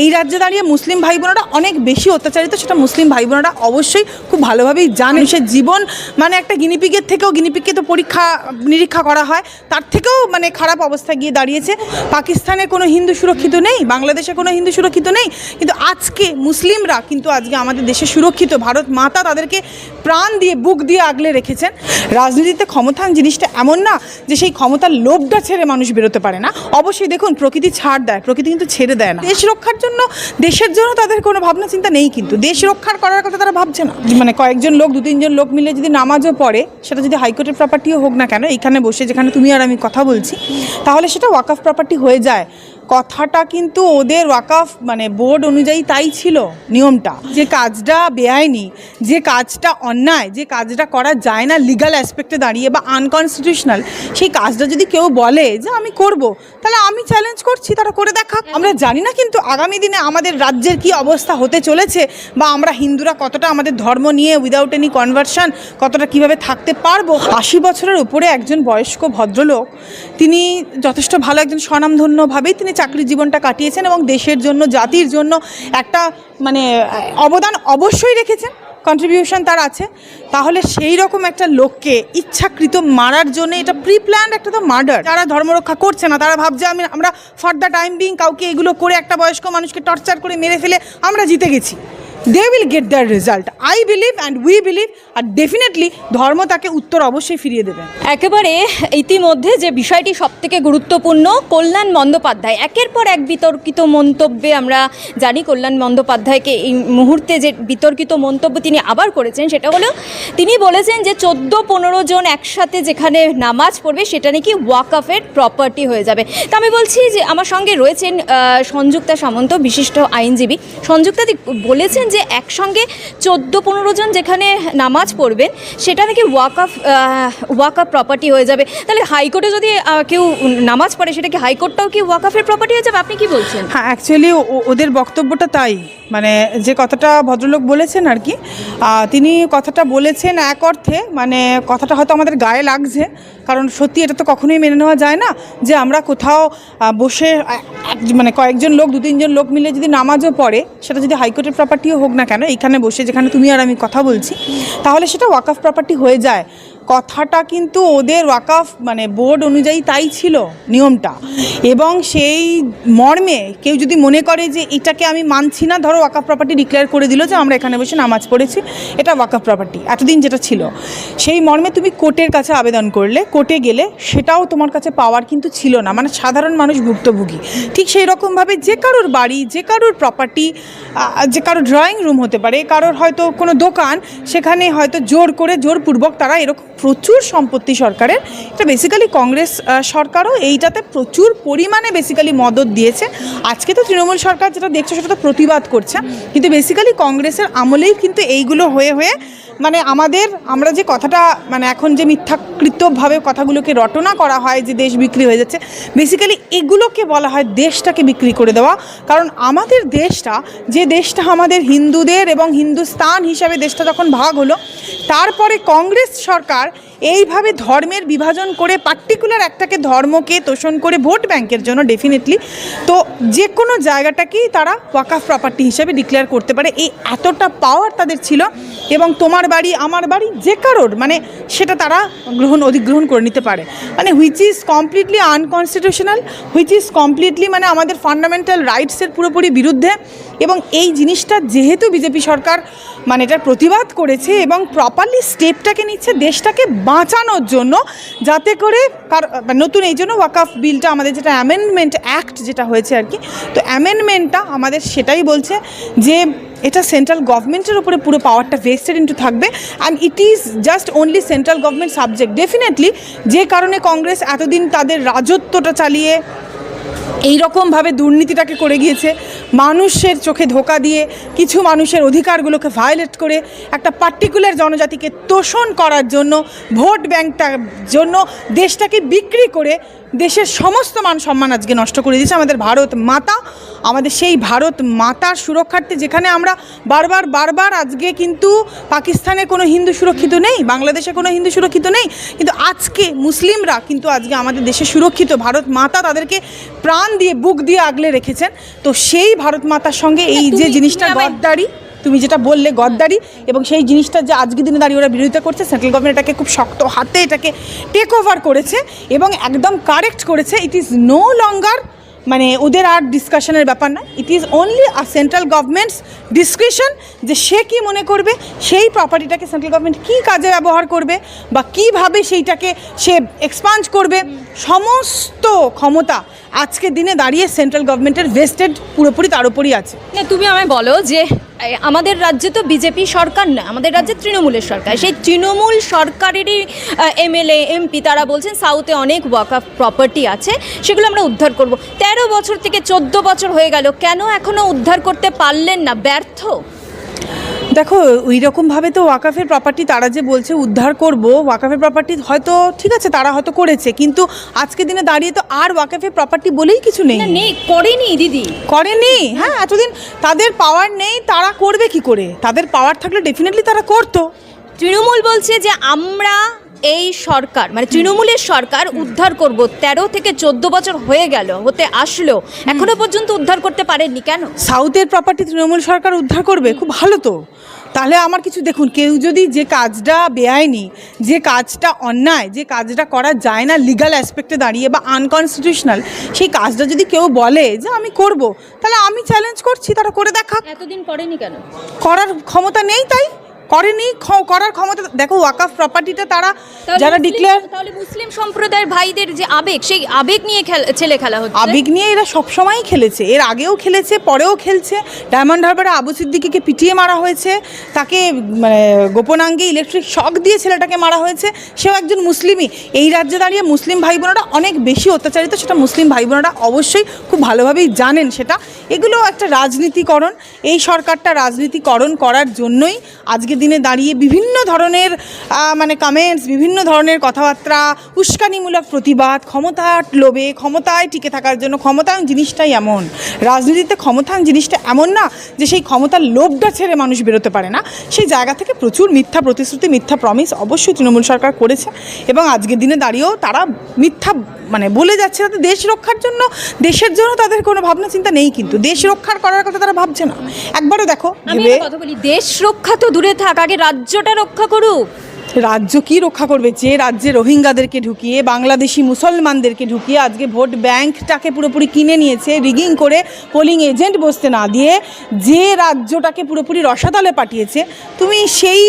এই রাজ্যে দাঁড়িয়ে মুসলিম ভাই বোনেরা অনেক বেশি অত্যাচারিত, সেটা মুসলিম ভাই বোনেরা অবশ্যই খুব ভালোভাবেই জানেন সে জীবন মানে একটা গিনিপিগের থেকেও গিনিপিগকে তো পরীক্ষা, নিরীক্ষা করা হয়, তার থেকেও মানে খারাপ অবস্থা গিয়ে দাঁড়িয়েছে। পাকিস্তানে কোনো হিন্দু সুরক্ষিত নেই, বাংলাদেশে কোনো হিন্দু সুরক্ষিত নেই, কিন্তু আজকে মুসলিমরা কিন্তু আজকে আমাদের দেশে সুরক্ষিত। ভারত মাতা তাদেরকে প্রাণ দিয়ে, বুক দিয়ে আগলে রেখেছেন। রাজনীতিতে ক্ষমতান জিনিসটা এমন না যে সেই ক্ষমতার লোভটা ছেড়ে মানুষ বেরোতে পারে না। অবশ্যই দেখুন, প্রকৃতি ছাড় দেয়, প্রকৃতি কিন্তু ছেড়ে দেয় না। দেশ রক্ষার জন্য দেশের জন্য তাদের কোনো ভাবনা চিন্তা নেই কিন্তু। দেশ রক্ষার করার কথা তারা ভাবছে না। মানে কয়েকজন লোক দু তিনজন লোক মিলে যদি নামাজও পড়ে, সেটা যদি হাইকোর্টের প্রপার্টিও হোক না কেন এখানে বসে যেখানে তুমি আর আমি কথা বলছি, তাহলে সেটা ওয়াকাফ প্রপার্টি হয়ে যায়। কথাটা কিন্তু ওদের ওয়াকাফ মানে বোর্ড অনুযায়ী তাই ছিল নিয়মটা। যে কাজটা বেআইনি, যে কাজটা অন্যায়, যে কাজটা করা যায় না লিগাল অ্যাসপেক্টে দাঁড়িয়ে বা আনকনস্টিটিউশনাল সেই কাজটা যদি কেউ বলে যে আমি করব, তাহলে আমি চ্যালেঞ্জ করছি, তারা করে দেখাক। আমরা জানি না কিন্তু আগামী দিনে আমাদের রাজ্যের কি অবস্থা হতে চলেছে বা আমরা হিন্দুরা কতটা আমাদের ধর্ম নিয়ে উইদাউট এনি কনভার্সন কতটা কীভাবে থাকতে পারব। আশি বছরের উপরে একজন বয়স্ক ভদ্রলোক, তিনি যথেষ্ট ভালো একজন স্বনামধন্যভাবেই তিনি চাকরির জীবনটা কাটিয়েছেন এবং দেশের জন্য, জাতির জন্য একটা মানে অবদান অবশ্যই রেখেছেন কন্ট্রিবিউশন তার আছে। তাহলে সেই রকম একটা লোককে ইচ্ছাকৃত মারার জন্য এটা প্রি প্ল্যান্ড একটা তো মার্ডার যারা ধর্মরক্ষা করছে না, তারা ভাবছে আমি, আমরা ফর দ্য টাইম বিং কাউকে এগুলো করে একটা বয়স্ক মানুষকে টর্চার করে মেরে ফেলে আমরা জিতে গেছি। They will get their result I believe and we believe R definitely ধর্ম তাকে উত্তর অবশ্যই ফিরিয়ে দেবে। একেবারে ইতিমধ্যে যে বিষয়টি সবথেকে গুরুত্বপূর্ণ, কল্যাণ বন্দ্যোপাধ্যায়। একের পর এক বিতর্কিত মন্তব্যে আমরা জানি কল্যাণ বন্দ্যোপাধ্যায়কে এই মুহূর্তে যে বিতর্কিত মন্তব্য তিনি আবার করেছেন, সেটা হলো তিনি বলেছেন যে চোদ্দ পনেরো জন একসাথে যেখানে নামাজ পড়বে, সেটা নাকি ওয়াকফের প্রপার্টি হয়ে যাবে। তা আমি বলছি যে আমার সঙ্গে রয়েছেন সংযুক্তা সামন্ত, বিশিষ্ট আইনজীবী। সংযুক্তা বলেছেন যে একসঙ্গে চোদ্দ পনেরো জন যেখানে নামাজ পড়বেন, সেটা নাকি ওয়াকফ ওয়াকফ প্রপার্টি হয়ে যাবে। তাহলে হাইকোর্টে যদি কেউ নামাজ পড়ে, সেটা কি হাইকোর্টটাও কি ওয়াকফের প্রপার্টি হয়ে যাবে? আপনি কি বলছেন? হ্যাঁ অ্যাকচুয়ালি ওদের বক্তব্যটা তাই। মানে যে কথাটা ভদ্রলোক বলেছেন আর কি তিনি কথাটা বলেছেন এক অর্থে মানে কথাটা হয়তো আমাদের গায়ে লাগছে, কারণ সত্যি এটা তো কখনোই মেনে নেওয়া যায় না যে আমরা কোথাও বসে মানে কয়েকজন লোক, দু তিনজন লোক মিলে যদি নামাজও পড়ে, সেটা যদি হাইকোর্টের প্রপার্টিও হোক না কেন এখানে বসে যেখানে তুমি আর আমি কথা বলছি, তাহলে সেটা ওয়াকাফ প্রপার্টি হয়ে যায়। কথাটা কিন্তু ওদের ওয়াকাফ মানে বোর্ড অনুযায়ী তাই ছিল নিয়মটা। এবং সেই মর্মে কেউ যদি মনে করে যে এটাকে আমি মানছি না, ধরো ওয়াকাফ প্রপার্টি ডিক্লেয়ার করে দিল যে আমরা এখানে বসে নামাজ পড়েছি, এটা ওয়াকাফ প্রপার্টি এতদিন যেটা ছিল। সেই মর্মে তুমি কোর্টের কাছে আবেদন করলে, কোর্টে গেলে সেটাও তোমার কাছে পাওয়ার কিন্তু ছিল না। মানে সাধারণ মানুষ ভুক্তভোগী। ঠিক সেই রকমভাবে যে কারোর বাড়ি, যে কারোর প্রপার্টি যে কারোর ড্রয়িং রুম হতে পারে, কারোর হয়তো কোনো দোকান, সেখানে হয়তো জোর করে, জোরপূর্বক তারা এরকম প্রচুর সম্পত্তি সরকারের। এটা বেসিক্যালি কংগ্রেস সরকারও এইটাতে প্রচুর পরিমাণে বেসিক্যালি মদত দিয়েছে। আজকে তো তৃণমূল সরকার যেটা দেখছে সেটা তো প্রতিবাদ করছে। কিন্তু বেসিক্যালি কংগ্রেসের আমলেই কিন্তু এইগুলো হয়ে হয়ে মানে আমাদের, আমরা যে কথাটা মানে এখন যে মিথ্যাকৃতভাবে কথাগুলোকে রটনা করা হয়, যে দেশ বিক্রি হয়ে যাচ্ছে বেসিক্যালি এগুলোকে বলা হয় দেশটাকে বিক্রি করে দেওয়া। কারণ আমাদের দেশটা, যে দেশটা আমাদের হিন্দুদের এবং হিন্দুস্তান হিসাবে দেশটা যখন ভাগ হলো, তারপরে কংগ্রেস সরকার এইভাবে ধর্মের বিভাজন করে পার্টিকুলার একটাকে ধর্মকে তোষণ করে ভোট ব্যাংকের জন্য ডেফিনেটলি তো যে কোনো জায়গাটাকেই তারা ওয়াকাফ প্রপার্টি হিসেবে ডিক্লেয়ার করতে পারে। এই এতটা পাওয়ার তাদের ছিল এবং তোমার বাড়ি, আমার বাড়ি যে কারোর মানে সেটা তারা গ্রহণ, অধিগ্রহণ করে নিতে পারে। মানে which is completely unconstitutional which is completely মানে আমাদের ফান্ডামেন্টাল রাইটসের পুরোপুরি বিরুদ্ধে এবং এই জিনিসটা যেহেতু বিজেপি সরকার মানে এটার প্রতিবাদ করেছে এবং প্রপারলি স্টেপটাকে নিচ্ছে, দেশটাকে বাঁচানোর জন্য যাতে করে মানে নতুন এই জন্য ওয়াকাফ বিলটা, আমাদের যেটা অ্যামেন্ডমেন্ট অ্যাক্ট যেটা হয়েছে আর কি, তো অ্যামেন্ডমেন্টটা আমাদের সেটাই বলছে যে এটা সেন্ট্রাল গভর্নমেন্টের উপরে পুরো পাওয়ারটা ভেস্টেড ইন্টু থাকবে and it is just only central government subject definitely যে কারণে কংগ্রেস এতদিন তাদের রাজত্বটা চালিয়ে এই রকমভাবে দুর্নীতিটাকে করে গিয়েছে। মানুষের চোখে ধোকা দিয়ে কিছু মানুষের অধিকারগুলোকে ভায়োলেট করে একটা পার্টিকুলার জনজাতিকে তোষণ করার জন্য, ভোট ব্যাংকটার জন্য দেশটাকে বিক্রি করে দেশের সমস্ত মান সম্মান আজকে নষ্ট করে দিয়েছে আমাদের ভারত মাতা। আমাদের সেই ভারত মাতার সুরক্ষার্থে যেখানে আমরা বারবার বারবার আজকে কিন্তু পাকিস্তানে কোনো হিন্দু সুরক্ষিত নেই, বাংলাদেশে কোনো হিন্দু সুরক্ষিত নেই। কিন্তু আজকে মুসলিমরা কিন্তু আজকে আমাদের দেশে সুরক্ষিত। ভারত মাতা তাদেরকে প্রাণ দিয়ে বুক দিয়ে আগলে রেখেছেন। তো সেই ভারত মাতার সঙ্গে এই যে জিনিসটা গদ্দারি তুমি যেটা বললে গদ্দারি এবং সেই জিনিসটা যে আজকের দিনে দাঁড়িয়ে ওরা বিরোধিতা করছে সেন্ট্রাল গভর্নমেন্ট এটাকে খুব শক্ত হাতে এটাকে টেক ওভার করেছে এবং একদম কারেক্ট করেছে। ইট ইজ নো লঙ্গার মানে ওদের আর ডিসকাশনের ব্যাপার না। It is only a central government's discretion যে সে কি মনে করবে সেই প্রপার্টিটাকে সেন্ট্রাল গভর্নমেন্ট কী কাজে ব্যবহার করবে বা কীভাবে সেইটাকে সে এক্সপান্ড করবে। সমস্ত ক্ষমতা আজকের দিনে দাঁড়িয়ে সেন্ট্রাল গভর্নমেন্টের ভেস্টেড পুরোপুরি তার উপরই আছে। না, তুমি আমায় বলো যে আমাদের রাজ্যে তো বিজেপি সরকার না, আমাদের রাজ্যে তৃণমূলের সরকার। সেই তৃণমূল সরকারেরই এমএলএ এমপি তারা বলছেন সাউথে অনেক ওয়াকআপ প্রপার্টি আছে, সেগুলো আমরা উদ্ধার করব। তেরো বছর থেকে চোদ্দ বছর হয়ে গেল, কেন এখনও উদ্ধার করতে পারলেন না? ব্যর্থ? দেখো ওই রকমভাবে তো ওয়াকাফের প্রপার্টি তারা যে বলছে উদ্ধার করব ওয়াকাফের প্রপার্টি হয়তো ঠিক আছে তারা হয়তো করেছে কিন্তু আজকে দিনে দাঁড়িয়ে তো আর ওয়াকাফের প্রপার্টি বলেই কিছু নেই। নেই করেনি দিদি। করেনি? হ্যাঁ এতদিন তাদের পাওয়ার নেই তারা করবে কি করে? তাদের পাওয়ার থাকলে ডেফিনেটলি তারা করতো। তৃণমূল বলছে যে আমরা এই সরকার মানে তৃণমূলের সরকার উদ্ধার করব। তেরো থেকে চোদ্দ বছর হয়ে গেল হতে আসলো। এখনও পর্যন্ত উদ্ধার করতে পারেননি কেন? সাউথের প্রপার্টি তৃণমূল সরকার উদ্ধার করবে? খুব ভালো তো। তাহলে আমার কিছু দেখুন কেউ যদি যে কাজটা বেআইনি যে কাজটা অন্যায় যে কাজটা করা যায় না লিগাল অ্যাসপেক্টে দাঁড়িয়ে বা আনকনস্টিটিউশনাল সেই কাজটা যদি কেউ বলে যে আমি করব তাহলে আমি চ্যালেঞ্জ করছি তারা করে দেখা এতদিন করেনি কেন? করার ক্ষমতা নেই তাই? করেনি করার ক্ষমতা দেখো ওয়াকাফ প্রপার্টিটা তারা যারা ডিক্লেয়ার তাহলে মুসলিম সম্প্রদায়ের ভাইদের যে আবেগ সেই আবেগ নিয়ে খেল- ছেলে খেলা হচ্ছে? আবেগ নিয়ে এরা সবসময়ই খেলেছে। এর আগেও খেলেছে পরেও খেলছে। ডায়মন্ড হারবারে আবু সিদ্দিকিকে পিটিয়ে মারা হয়েছে। তাকে মানে গোপনাঙ্গে ইলেকট্রিক শক দিয়ে ছেলেটাকে মারা হয়েছে। সেও একজন মুসলিমই। এই রাজ্যে দাঁড়িয়ে মুসলিম ভাই বোনেরা অনেক বেশি অত্যাচারিত। সেটা মুসলিম ভাই বোনেরা অবশ্যই খুব ভালোভাবেই জানেন সেটা। এগুলো একটা রাজনীতিকরণ। এই সরকারটা রাজনীতিকরণ করার জন্যই আজকের দিনে দাঁড়িয়ে বিভিন্ন ধরনের মানে কমেন্টস বিভিন্ন ধরনের কথাবার্তা, উস্কানিমূলক প্রতিবাদ, ক্ষমতার লোভে, ক্ষমতায় টিকে থাকার জন্য ক্ষমতায়ন জিনিসটাই এমন। রাজনীতিতে ক্ষমতায়ন জিনিসটা এমন না যে সেই ক্ষমতার লোভটা ছেড়ে মানুষ বেরোতে পারে না। সেই জায়গা থেকে প্রচুর মিথ্যা প্রতিশ্রুতি, মিথ্যা প্রমিস অবশ্যই তৃণমূল সরকার করেছে এবং আজকের দিনে দাঁড়িয়েও তারা মিথ্যা মানে বলে যাচ্ছে তাদের দেশ রক্ষার জন্য দেশের জন্য তাদের কোনো ভাবনা চিন্তা নেই কিন্তু। দেশ রক্ষার করার কথা তারা ভাবছে না। একবারও দেখো আমি ভেবে একটা কথা বলি দেশ রক্ষা তো দূরে থাক আগে রাজ্যটা রক্ষা করুক। রাজ্য কি রক্ষা করবে? যে রাজ্যে রোহিঙ্গাদেরকে ঢুকিয়ে, বাংলাদেশি মুসলমানদেরকে ঢুকিয়ে আজকে ভোট ব্যাংকটাকে পুরোপুরি কিনে নিয়েছে, রিগিং করে পোলিং এজেন্ট বসতে না দিয়ে যে রাজ্যটাকে পুরোপুরি রসাতলে পাঠিয়েছে, তুমি সেই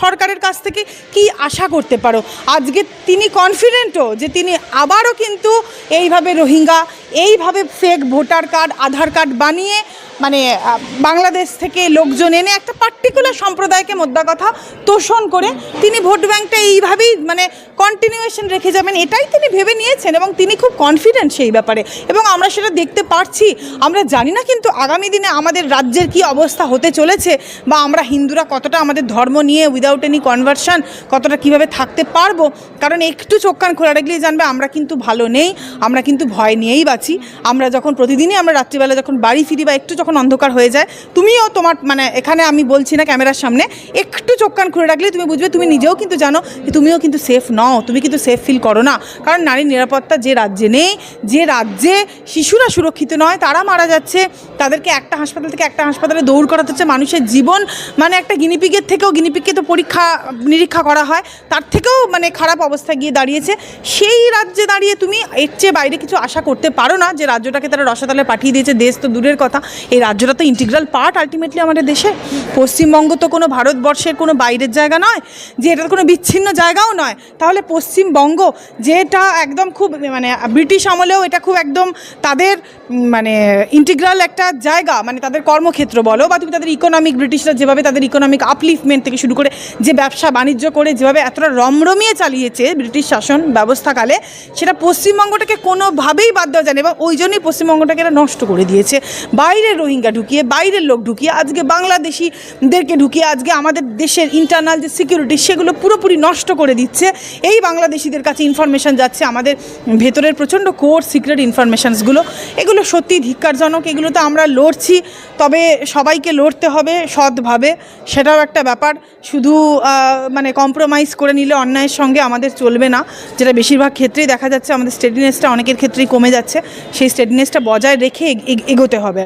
সরকারের কাছ থেকে কি আশা করতে পারো? আজকে তিনি কনফিডেন্টও যে তিনি আবারও কিন্তু এইভাবে রোহিঙ্গা, এইভাবে fake voter card Aadhaar card বানিয়ে মানে বাংলাদেশ থেকে লোকজন এনে একটা পার্টিকুলার সম্প্রদায়কে মোদ্দা কথা তোষণ করে তিনি ভোট ব্যাংকটা এইভাবেই মানে কন্টিনিউয়েশন রেখে যাবেন, এটাই তিনি ভেবে নিয়েছেন এবং তিনি খুব কনফিডেন্ট সেই ব্যাপারে। এবং আমরা সেটা দেখতে পারছি, আমরা জানি না কিন্তু আগামী দিনে আমাদের রাজ্যের কি অবস্থা হতে চলেছে বা আমরা হিন্দুরা কতটা আমাদের ধর্ম নিয়ে উইদাউট এনি কনভার্সন কতটা কীভাবে থাকতে পারব। কারণ একটু চোখ কান খোলা রাখলেই জানবে আমরা কিন্তু ভালো নেই, আমরা কিন্তু ভয় নিয়েই বাঁচি। আমরা যখন প্রতিদিনই আমরা রাত্রিবেলা যখন বাড়ি ফিরি বা একটু যখন অন্ধকার হয়ে যায়, তুমিও তোমার মানে এখানে আমি বলছি না ক্যামেরার সামনে, একটু চোখ কান খুলে রাখলে তুমি বুঝবে তুমি নিজেও কিন্তু জানো যে তুমিও কিন্তু সেফ নও, তুমি কিন্তু সেফ ফিল করো না। কারণ নারীর নিরাপত্তা যে রাজ্যে নেই, যে রাজ্যে শিশুরা সুরক্ষিত নয়, তারা মারা যাচ্ছে, তাদেরকে একটা হাসপাতাল থেকে একটা হাসপাতালে দৌড় করাতে হচ্ছে, মানুষের জীবন মানে একটা গিনিপিগের থেকেও গিনিপিগকে তো পরীক্ষা, নিরীক্ষা করা হয়, তার থেকেও মানে খারাপ অবস্থা গিয়ে দাঁড়িয়েছে। সেই রাজ্যে দাঁড়িয়ে তুমি এর চেয়ে বাইরে কিছু আশা করতে পারো না যে রাজ্যটাকে তারা রসাতলে পাঠিয়ে দিয়েছে, দেশ তো দূরের কথা। এই রাজ্যটা তো ইন্টিগ্রাল পার্ট আলটিমেটলি আমাদের দেশে। পশ্চিমবঙ্গ তো কোনো ভারতবর্ষের কোনো বাইরের জায়গা নয় যে এটার কোনো বিচ্ছিন্ন জায়গাও নয়। তাহলে পশ্চিমবঙ্গ যেটা একদম খুব মানে ব্রিটিশ আমলেও এটা খুব একদম তাদের মানে ইন্টিগ্রাল একটা জায়গা মানে তাদের কর্মক্ষেত্র বলো বা তুমি তাদের ইকোনমিক ব্রিটিশরা যেভাবে তাদের ইকোনমিক আপলিফমেন্ট থেকে শুরু করে যে ব্যবসা বাণিজ্য করে যেভাবে এতটা রমরমিয়ে চালিয়েছে ব্রিটিশ শাসন ব্যবস্থাকালে, সেটা পশ্চিমবঙ্গটাকে কোনোভাবেই বাদ দেওয়া যায় না এবং ওই জন্যই পশ্চিমবঙ্গটাকে এরা নষ্ট করে দিয়েছে। বাইরের রোহিঙ্গা ঢুকিয়ে, বাইরের লোক ঢুকিয়ে, আজকে বাংলাদেশিদেরকে ঢুকিয়ে, আজকে আমাদের দেশের ইন্টারনাল যে সিকিউরিটি সেগুলো পুরোপুরি নষ্ট করে দিচ্ছে। এই বাংলাদেশিদের কাছে ইনফরমেশান যাচ্ছে, আমাদের ভেতরের প্রচণ্ড কোর সিক্রেট ইনফরমেশনসগুলো এগুলো সত্যি ধিক্কারজনক, এগুলো তো আমরা লড়ছি, তবে সবাইকে লড়তে হবে সৎভাবে, সেটাও একটা ব্যাপার। শুধু মানে কম্প্রোমাইজ করে নিলে অন্যায়ের সঙ্গে আমাদের চলবে না, যেটা বেশিরভাগ ক্ষেত্রেই দেখা যাচ্ছে, আমাদের স্টেডিনেসটা অনেকের ক্ষেত্রেই কমে যাচ্ছে। সেই স্টেডিনেসটা বজায় রেখে এগ- এগ- এগোতে হবে।